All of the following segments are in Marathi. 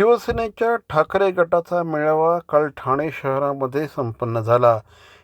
शिवसेनेच्या ठाकरे गटाचा मेळावा काल ठाणे शहरामध्ये संपन्न झाला.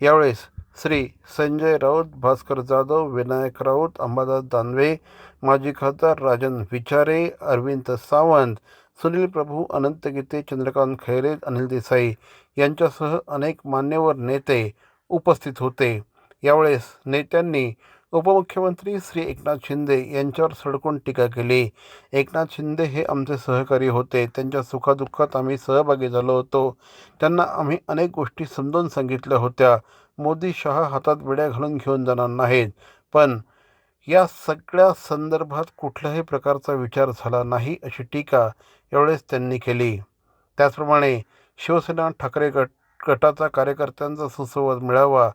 यावेळेस श्री संजय राऊत भास्कर जाधव विनायक राऊत अंबादास दानवे माजी खासदार राजन विचारे अरविंद सावंत सुनील प्रभू अनंत गीते चंद्रकांत खैरे अनिल देसाई यांच्यासह अनेक मान्यवर नेते उपस्थित होते. यावेळेस नेत्यांनी उपमुख्यमंत्री श्री एकनाथ शिंदे यांच्यावर सडकून टीका केली. एकनाथ शिंदे हे आमचे सहकारी होते. त्यांच्या सुखादुःखात आम्ही सहभागी झालो होतो. त्यांना आम्ही अनेक गोष्टी समजावून सांगितल्या होत्या. मोदी शहा हातात विड्या घालून घेऊन जाणार नाहीत. पण या सगळ्या संदर्भात कुठल्याही प्रकारचा विचार झाला नाही अशी टीका यावेळेस त्यांनी केली. त्याचप्रमाणे शिवसेना ठाकरे गट गटाचा कार्यकर्त्यांचा सुसंवाद मिळावा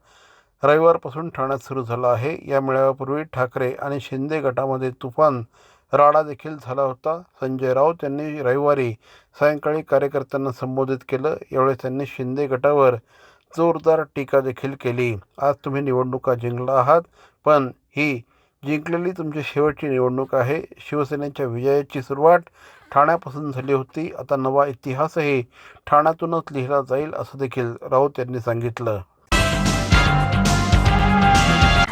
रविवारपासून ठाण्यात सुरू झाला आहे. या मेळाव्यापूर्वी ठाकरे आणि शिंदे गटामध्ये तुफान राडा देखील झाला होता. संजय राऊत यांनी रविवारी सायंकाळी कार्यकर्त्यांना संबोधित केलं. यावेळी त्यांनी शिंदे गटावर जोरदार टीका देखील केली. आज तुम्ही निवडणुका जिंकला आहात पण ही जिंकलेली तुमची शेवटची निवडणूक आहे. शिवसेनेच्या विजयाची सुरुवात ठाण्यापासून झाली होती. आता नवा इतिहासही ठाण्यातूनच लिहिला जाईल असं देखील राऊत यांनी सांगितलं.